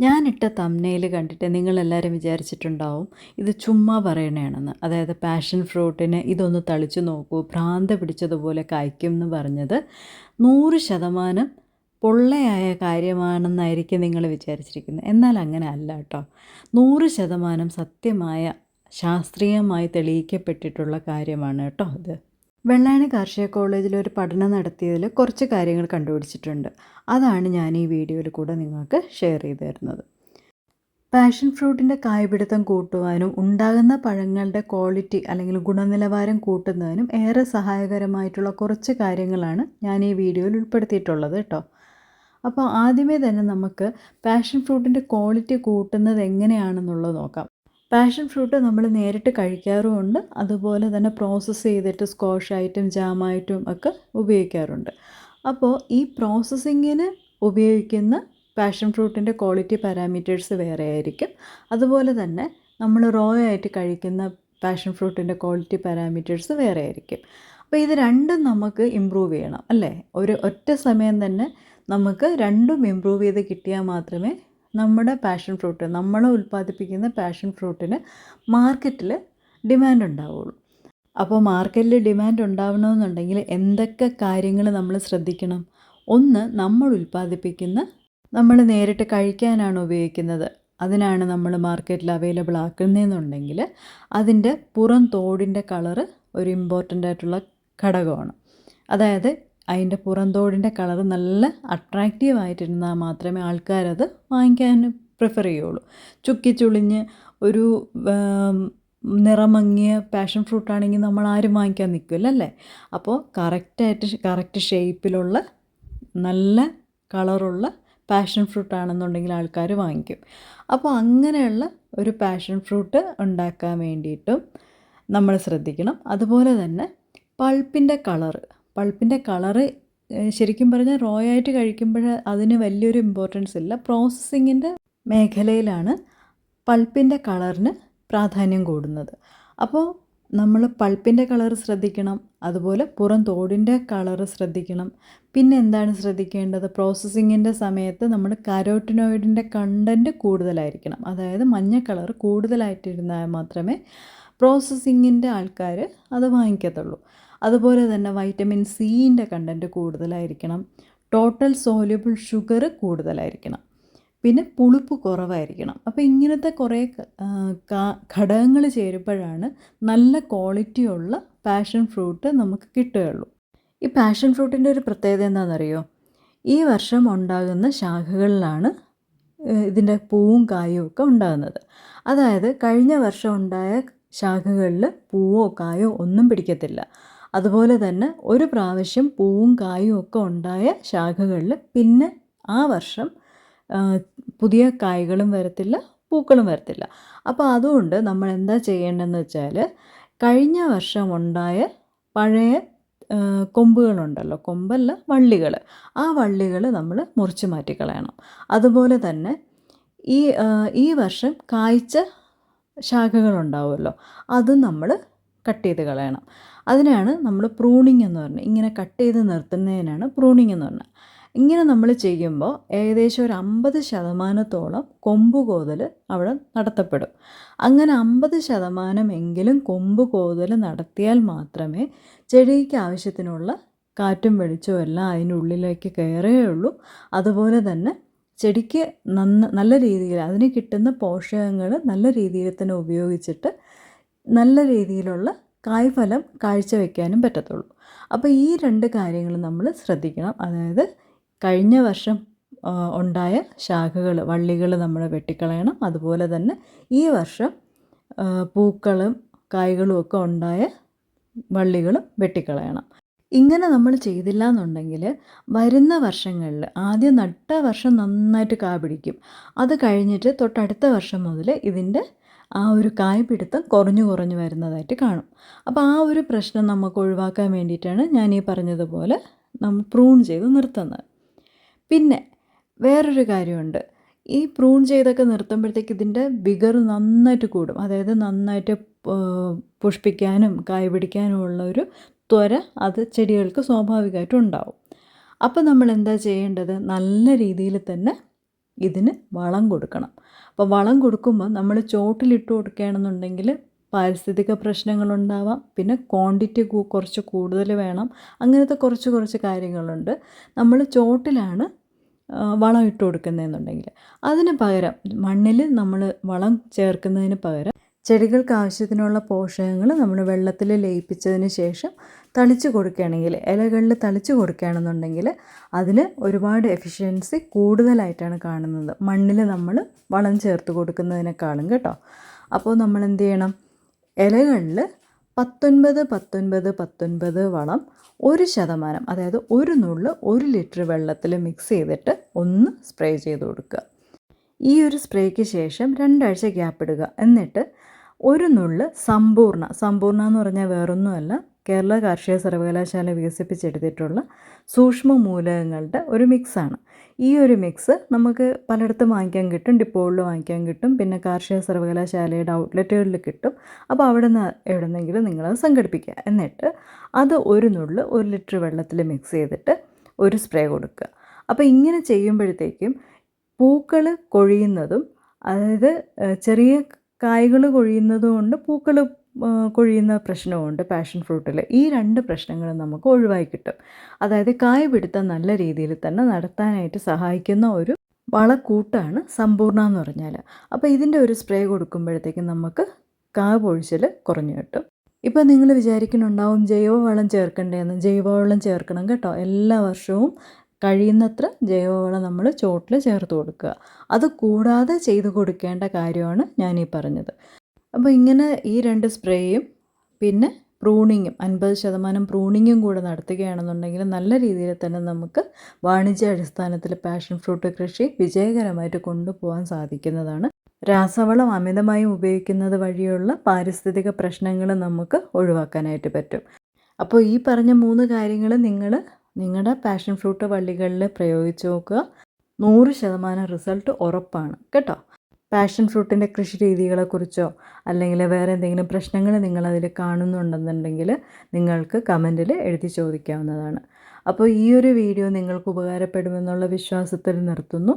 ഞാനിട്ട തമ്മനയിൽ കണ്ടിട്ട് നിങ്ങളെല്ലാവരും വിചാരിച്ചിട്ടുണ്ടാവും ഇത് ചുമ്മാ പറയണേണെന്ന്. അതായത് പാഷൻ ഫ്രൂട്ടിന് ഇതൊന്ന് തളിച്ചു നോക്കൂ ഭ്രാന്ത് പിടിച്ചതുപോലെ കായ്ക്കും എന്ന് പറഞ്ഞത് നൂറ് ശതമാനം പൊള്ളയായ കാര്യമാണെന്നായിരിക്കും നിങ്ങൾ വിചാരിച്ചിരിക്കുന്നത്. എന്നാൽ അങ്ങനെ അല്ല കേട്ടോ. നൂറ് ശതമാനം സത്യമായ ശാസ്ത്രീയമായി തെളിയിക്കപ്പെട്ടിട്ടുള്ള കാര്യമാണ് കേട്ടോ ഇത്. വെള്ളായണി കാർഷിക കോളേജിൽ ഒരു പഠനം നടത്തിയതിൽ കുറച്ച് കാര്യങ്ങൾ കണ്ടുപിടിച്ചിട്ടുണ്ട്. അതാണ് ഞാൻ ഈ വീഡിയോയിൽ കൂടെ നിങ്ങൾക്ക് ഷെയർ ചെയ്തു തരുന്നത്. പാഷൻ ഫ്രൂട്ടിന്റെ കായ്പിടുത്തം കൂട്ടുവാനും ഉണ്ടാകുന്ന പഴങ്ങളുടെ ക്വാളിറ്റി അല്ലെങ്കിൽ ഗുണനിലവാരം കൂട്ടുന്നതിനും ഏറെ സഹായകരമായിട്ടുള്ള കുറച്ച് കാര്യങ്ങളാണ് ഞാൻ ഈ വീഡിയോയിൽ ഉൾപ്പെടുത്തിയിട്ടുള്ളത് കേട്ടോ. അപ്പോൾ ആദ്യമേ തന്നെ നമുക്ക് പാഷൻ ഫ്രൂട്ടിന്റെ ക്വാളിറ്റി കൂട്ടുന്നത് എങ്ങനെയാണെന്നുള്ളത് നോക്കാം. പാഷൻ ഫ്രൂട്ട് നമ്മൾ നേരിട്ട് കഴിക്കാറുമുണ്ട്. അതുപോലെ തന്നെ പ്രോസസ്സ് ചെയ്തിട്ട് സ്കോഷായിട്ടും ജാമായിട്ടും ഒക്കെ ഉപയോഗിക്കാറുണ്ട്. അപ്പോൾ ഈ പ്രോസസ്സിങ്ങിന് ഉപയോഗിക്കുന്ന പാഷൻ ഫ്രൂട്ടിന്റെ ക്വാളിറ്റി പാരാമീറ്റേഴ്സ് വേറെ ആയിരിക്കും. അതുപോലെ തന്നെ നമ്മൾ റോ ആയിട്ട് കഴിക്കുന്ന പാഷൻ ഫ്രൂട്ടിന്റെ ക്വാളിറ്റി പാരാമീറ്റേഴ്സ് വേറെ ആയിരിക്കും. അപ്പോൾ ഇത് രണ്ടും നമുക്ക് ഇമ്പ്രൂവ് ചെയ്യണം അല്ലേ? ഒരു ഒറ്റ സമയം തന്നെ നമുക്ക് രണ്ടും ഇമ്പ്രൂവ് ചെയ്ത് കിട്ടിയാൽ മാത്രമേ നമ്മുടെ പാഷൻ ഫ്രൂട്ട് നമ്മൾ ഉൽപ്പാദിപ്പിക്കുന്ന പാഷൻ ഫ്രൂട്ടിന് മാർക്കറ്റിൽ ഡിമാൻഡ് ഉണ്ടാവുള്ളൂ. അപ്പോൾ മാർക്കറ്റിൽ ഡിമാൻഡ് ഉണ്ടാവണമെന്നുണ്ടെങ്കിൽ എന്തൊക്കെ കാര്യങ്ങൾ നമ്മൾ ശ്രദ്ധിക്കണം? ഒന്ന് നമ്മൾ ഉൽപ്പാദിപ്പിക്കുന്ന നമ്മൾ നേരിട്ട് കഴിക്കാനാണ് ഉപയോഗിക്കുന്നത്. അതിനാണ് നമ്മൾ മാർക്കറ്റിൽ അവൈലബിൾ ആക്കുന്നതെന്നുണ്ടെങ്കിൽ അതിന്റെ പുറം തോടിന്റെ കളറ് ഒരു ഇമ്പോർട്ടന്റ് ആയിട്ടുള്ള ഘടകമാണ്. അതായത് അതിന്റെ പുറന്തോടിന്റെ കളർ നല്ല അട്രാക്റ്റീവ് ആയിട്ടിരുന്നാൽ മാത്രമേ ആൾക്കാരത് വാങ്ങിക്കാൻ പ്രിഫർ ചെയ്യുള്ളൂ. ചുക്കി ചുളിഞ്ഞ് ഒരു നിറമങ്ങിയ പാഷൻ ഫ്രൂട്ടാണെങ്കിൽ നമ്മൾ ആരും വാങ്ങിക്കാൻ നിൽക്കില്ലല്ലേ അപ്പോൾ കറക്റ്റായിട്ട് കറക്റ്റ് ഷേപ്പിലുള്ള നല്ല കളറുള്ള പാഷൻ ഫ്രൂട്ട് ആണെന്നുണ്ടെങ്കിൽ ആൾക്കാർ വാങ്ങിക്കും. അപ്പോൾ അങ്ങനെയുള്ള ഒരു പാഷൻ ഫ്രൂട്ട് ഉണ്ടാക്കാൻ വേണ്ടിയിട്ടും നമ്മൾ ശ്രദ്ധിക്കണം. അതുപോലെ തന്നെ പൾപ്പിന്റെ കളറ് പൾപ്പിന്റെ കളറ് ശരിക്കും പറഞ്ഞാൽ റോ ആയിട്ട് കഴിക്കുമ്പോൾ അതിന് വലിയൊരു ഇമ്പോർട്ടൻസ് ഇല്ല. പ്രോസസ്സിങ്ങിന്റെ മേഖലയിലാണ് പൾപ്പിന്റെ കളറിന് പ്രാധാന്യം കൂടുന്നത്. അപ്പോൾ നമ്മൾ പൾപ്പിന്റെ കളർ ശ്രദ്ധിക്കണം അതുപോലെ പുറം തോടിന്റെ കളർ ശ്രദ്ധിക്കണം. പിന്നെ എന്താണ് ശ്രദ്ധിക്കേണ്ടത്? പ്രോസസ്സിങ്ങിന്റെ സമയത്ത് നമ്മൾ കരോട്ടിനോയിഡിന്റെ കണ്ടന്റ് കൂടുതലായിരിക്കണം. അതായത് മഞ്ഞ കളർ കൂടുതലായിട്ടിരുന്നാൽ മാത്രമേ പ്രോസസ്സിങ്ങിന്റെ ആൾക്കാർ അത് വാങ്ങിക്കത്തുള്ളൂ. അതുപോലെ തന്നെ വൈറ്റമിൻ സിന്റെ കണ്ടന്റ് കൂടുതലായിരിക്കണം. ടോട്ടൽ സോല്യൂബിൾ ഷുഗർ കൂടുതലായിരിക്കണം. പിന്നെ പുളിപ്പ് കുറവായിരിക്കണം. അപ്പോൾ ഇങ്ങനത്തെ കുറേ ഘടകങ്ങൾ ചേരുമ്പോഴാണ് നല്ല ക്വാളിറ്റിയുള്ള പാഷൻ ഫ്രൂട്ട് നമുക്ക് കിട്ടുകയുള്ളൂ. ഈ പാഷൻ ഫ്രൂട്ടിന്റെ ഒരു പ്രത്യേകത എന്താണെന്നറിയോ? ഈ വർഷം ഉണ്ടാകുന്ന ശാഖകളിലാണ് ഇതിന്റെ പൂവും കായും ഒക്കെ ഉണ്ടാകുന്നത്. അതായത് കഴിഞ്ഞ വർഷം ഉണ്ടായ ശാഖകളിൽ പൂവോ കായോ ഒന്നും പിടിക്കത്തില്ല. അതുപോലെ തന്നെ ഒരു പ്രാവശ്യം പൂവും കായും ഒക്കെ ഉണ്ടായ ശാഖകളിൽ പിന്നെ ആ വർഷം പുതിയ കായ്കളും വരത്തില്ല പൂക്കളും വരത്തില്ല. അപ്പോൾ അതുകൊണ്ട് നമ്മൾ എന്താ ചെയ്യേണ്ടതെന്ന് വെച്ചാൽ കഴിഞ്ഞ വർഷം ഉണ്ടായ പഴയ കൊമ്പുകളുണ്ടല്ലോ. കൊമ്പല്ല വള്ളികൾ ആ വള്ളികൾ നമ്മൾ മുറിച്ച് മാറ്റിക്കളയണം. അതുപോലെ തന്നെ ഈ ഈ വർഷം കായ്ച്ച ശാഖകളുണ്ടാവുമല്ലോ. അത് നമ്മൾ കട്ട് ചെയ്ത് കളയണം. അതിനാണ് നമ്മൾ പ്രൂണിങ് എന്ന് പറഞ്ഞത്. ഇങ്ങനെ കട്ട് ചെയ്ത് നിർത്തുന്നതിനാണ് പ്രൂണിങ് എന്ന് പറഞ്ഞത്. ഇങ്ങനെ നമ്മൾ ചെയ്യുമ്പോൾ ഏകദേശം ഒരു അമ്പത് ശതമാനത്തോളം കൊമ്പ് കോതൽ അവിടെ നടത്തപ്പെടും. അങ്ങനെ അമ്പത് ശതമാനമെങ്കിലും കൊമ്പ് കോതൽ നടത്തിയാൽ മാത്രമേ ചെടിക്ക് ആവശ്യത്തിനുള്ള കാറ്റും വെളിച്ചവും എല്ലാം അതിനുള്ളിലേക്ക് കയറുകയുള്ളൂ. അതുപോലെ തന്നെ ചെടിക്ക് നന്ന നല്ല രീതിയിൽ അതിന് കിട്ടുന്ന പോഷകങ്ങൾ നല്ല രീതിയിൽ തന്നെ ഉപയോഗിച്ചിട്ട് നല്ല രീതിയിലുള്ള കായ്ഫലം കാഴ്ചവെക്കാനും പറ്റത്തുള്ളൂ. അപ്പോൾ ഈ രണ്ട് കാര്യങ്ങൾ നമ്മൾ ശ്രദ്ധിക്കണം. അതായത് കഴിഞ്ഞ വർഷം ഉണ്ടായ ശാഖകൾ വള്ളികൾ നമ്മൾ വെട്ടിക്കളയണം. അതുപോലെ തന്നെ ഈ വർഷം പൂക്കളും കായ്കളും ഒക്കെ ഉണ്ടായ വള്ളികളും വെട്ടിക്കളയണം. ഇങ്ങനെ നമ്മൾ ചെയ്തില്ല എന്നുണ്ടെങ്കിൽ വരുന്ന വർഷങ്ങളിൽ ആദ്യം നട്ട വർഷം നന്നായിട്ട് കാ പിടിക്കും. അത് കഴിഞ്ഞിട്ട് തൊട്ടടുത്ത വർഷം മുതൽ ഇതിന്റെ ആ ഒരു കായ്പിടുത്തം കുറഞ്ഞു കുറഞ്ഞു വരുന്നതായിട്ട് കാണും. അപ്പോൾ ആ ഒരു പ്രശ്നം നമുക്ക് ഒഴിവാക്കാൻ വേണ്ടിയിട്ടാണ് ഞാൻ ഈ പറഞ്ഞതുപോലെ നമ്മൾ പ്രൂൺ ചെയ്ത് നിർത്തുന്നത്. പിന്നെ വേറൊരു കാര്യമുണ്ട്. ഈ പ്രൂൺ ചെയ്തൊക്കെ നിർത്തുമ്പോഴത്തേക്ക് ഇതിന്റെ ബിഗർ നന്നായിട്ട് കൂടും. അതായത് നന്നായിട്ട് പുഷ്പിക്കാനും കായ് പിടിക്കാനും ഉള്ള ഒരു ത്വര അത് ചെടികൾക്ക് സ്വാഭാവികമായിട്ടും ഉണ്ടാവും. അപ്പോൾ നമ്മൾ എന്താ ചെയ്യേണ്ടത്? നല്ല രീതിയിൽ തന്നെ ഇതിന് വളം കൊടുക്കണം. അപ്പോൾ വളം കൊടുക്കുമ്പോൾ നമ്മൾ ചോട്ടിലിട്ട് കൊടുക്കുകയാണെന്നുണ്ടെങ്കിൽ പാരിസ്ഥിതിക പ്രശ്നങ്ങളുണ്ടാവാം. പിന്നെ ക്വാണ്ടിറ്റി കുറച്ച് കൂടുതൽ വേണം. അങ്ങനത്തെ കുറച്ച് കുറച്ച് കാര്യങ്ങളുണ്ട്. നമ്മൾ ചോട്ടിലാണ് വളം ഇട്ട് കൊടുക്കുന്നതെന്നുണ്ടെങ്കിൽ അതിന് പകരം മണ്ണിൽ നമ്മൾ വളം ചേർക്കുന്നതിന് പകരം ചെടികൾക്ക് ആവശ്യത്തിനുള്ള പോഷകങ്ങൾ നമ്മൾ വെള്ളത്തിൽ ലയിപ്പിച്ചതിന് ശേഷം തളിച്ചു കൊടുക്കുകയാണെങ്കിൽ ഇലകളിൽ തളിച്ചു കൊടുക്കുകയാണെന്നുണ്ടെങ്കിൽ അതിന് ഒരുപാട് എഫിഷ്യൻസി കൂടുതലായിട്ടാണ് കാണുന്നത്. മണ്ണിൽ നമ്മൾ വളം ചേർത്ത് കൊടുക്കുന്നതിനേക്കാളും കേട്ടോ. അപ്പോൾ നമ്മൾ എന്ത് ചെയ്യണം? ഇലകളിൽ പത്തൊൻപത് പത്തൊൻപത് പത്തൊൻപത് വളം ഒരു ശതമാനം അതായത് ഒരു നുള്ള് ഒരു ലിറ്റർ വെള്ളത്തിൽ മിക്സ് ചെയ്തിട്ട് ഒന്ന് സ്പ്രേ ചെയ്ത് കൊടുക്കുക. ഈ ഒരു സ്പ്രേക്ക് ശേഷം രണ്ടാഴ്ച ഗ്യാപ്പ് ഇടുക. എന്നിട്ട് ഒരു നുള്ള് സമ്പൂർണ. സമ്പൂർണ എന്ന് പറഞ്ഞാൽ വേറൊന്നുമല്ല. കേരള കാർഷിക സർവകലാശാല വികസിപ്പിച്ചെടുത്തിട്ടുള്ള സൂക്ഷ്മ മൂലകങ്ങളുടെ ഒരു മിക്സാണ് ഈ ഒരു മിക്സ് നമുക്ക് പലയിടത്തും വാങ്ങിക്കാൻ കിട്ടും ഡിപ്പോളിൽ വാങ്ങിക്കാൻ കിട്ടും പിന്നെ കാർഷിക സർവകലാശാലയുടെ ഔട്ട്ലെറ്റുകളിൽ കിട്ടും. അപ്പോൾ അവിടെ നിന്ന് എവിടെന്നെങ്കിലും നിങ്ങളത് സംഘടിപ്പിക്കുക. എന്നിട്ട് അത് ഒരു നുള്ള് ഒരു ലിറ്റർ വെള്ളത്തിൽ മിക്സ് ചെയ്തിട്ട് ഒരു സ്പ്രേ കൊടുക്കുക. അപ്പോൾ ഇങ്ങനെ ചെയ്യുമ്പോഴത്തേക്കും പൂക്കൾ കൊഴിയുന്നതും അതായത് ചെറിയ കായ്കൾ കൊഴിയുന്നതുകൊണ്ട് പൂക്കൾ കൊഴിയുന്ന പ്രശ്നമുണ്ട് പാഷൻ ഫ്രൂട്ടിൽ ഈ രണ്ട് പ്രശ്നങ്ങളും നമുക്ക് ഒഴിവായി കിട്ടും. അതായത് കായ പിടുത്തം നല്ല രീതിയിൽ തന്നെ നടത്താനായിട്ട് സഹായിക്കുന്ന ഒരു വളക്കൂട്ടാണ് സമ്പൂർണ എന്ന് പറഞ്ഞാൽ അപ്പോൾ ഇതിന്റെ ഒരു സ്പ്രേ കൊടുക്കുമ്പോഴത്തേക്കും നമുക്ക് കായ് പൊഴിച്ചൽ കുറഞ്ഞു കിട്ടും. ഇപ്പോൾ നിങ്ങൾ വിചാരിക്കുന്നുണ്ടാവും ജൈവവളം ചേർക്കണ്ടേന്ന്. ജൈവവളം ചേർക്കണം കേട്ടോ. എല്ലാ വർഷവും കഴിയുന്നത്ര ജൈവവളം നമ്മൾ ചോട്ടിൽ ചേർത്ത് കൊടുക്കുക. അത് കൂടാതെ ചെയ്തു കൊടുക്കേണ്ട കാര്യമാണ് ഈ പറഞ്ഞത്. അപ്പോൾ ഇങ്ങനെ ഈ രണ്ട് സ്പ്രേയും പിന്നെ പ്രൂണിങ്ങും അൻപത് ശതമാനം പ്രൂണിങ്ങും കൂടെ നടത്തുകയാണെന്നുണ്ടെങ്കിൽ നല്ല രീതിയിൽ തന്നെ നമുക്ക് വാണിജ്യ അടിസ്ഥാനത്തിൽ പാഷൻ ഫ്രൂട്ട് കൃഷി വിജയകരമായിട്ട് കൊണ്ടുപോകാൻ സാധിക്കുന്നതാണ്. രാസവളം അമിതമായി ഉപയോഗിക്കുന്നത് വഴിയുള്ള പാരിസ്ഥിതിക പ്രശ്നങ്ങൾ നമുക്ക് ഒഴിവാക്കാനായിട്ട് പറ്റും. അപ്പോൾ ഈ പറഞ്ഞ മൂന്ന് കാര്യങ്ങൾ നിങ്ങൾ നിങ്ങളുടെ പാഷൻ ഫ്രൂട്ട് വള്ളികളിൽ പ്രയോഗിച്ച് നോക്കുക. നൂറ് ശതമാനം റിസൾട്ട് ഉറപ്പാണ്. കേട്ടോ? പാഷൻ ഫ്രൂട്ടിന്റെ കൃഷി രീതികളെക്കുറിച്ചോ അല്ലെങ്കിൽ വേറെ എന്തെങ്കിലും പ്രശ്നങ്ങൾ നിങ്ങളതിൽ കാണുന്നുണ്ടെന്നുണ്ടെങ്കിൽ നിങ്ങൾക്ക് കമന്റിൽ എഴുതി ചോദിക്കാവുന്നതാണ്. അപ്പോൾ ഈ ഒരു വീഡിയോ നിങ്ങൾക്ക് ഉപകാരപ്പെടുമെന്നുള്ള വിശ്വാസത്തിൽ നിർത്തുന്നു.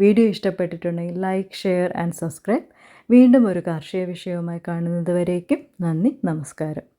വീഡിയോ ഇഷ്ടപ്പെട്ടിട്ടുണ്ടെങ്കിൽ ലൈക്ക് ഷെയർ ആൻഡ് സബ്സ്ക്രൈബ് വീണ്ടും ഒരു കാർഷിക വിഷയവുമായി കാണുന്നത് വരേക്കും നന്ദി നമസ്കാരം.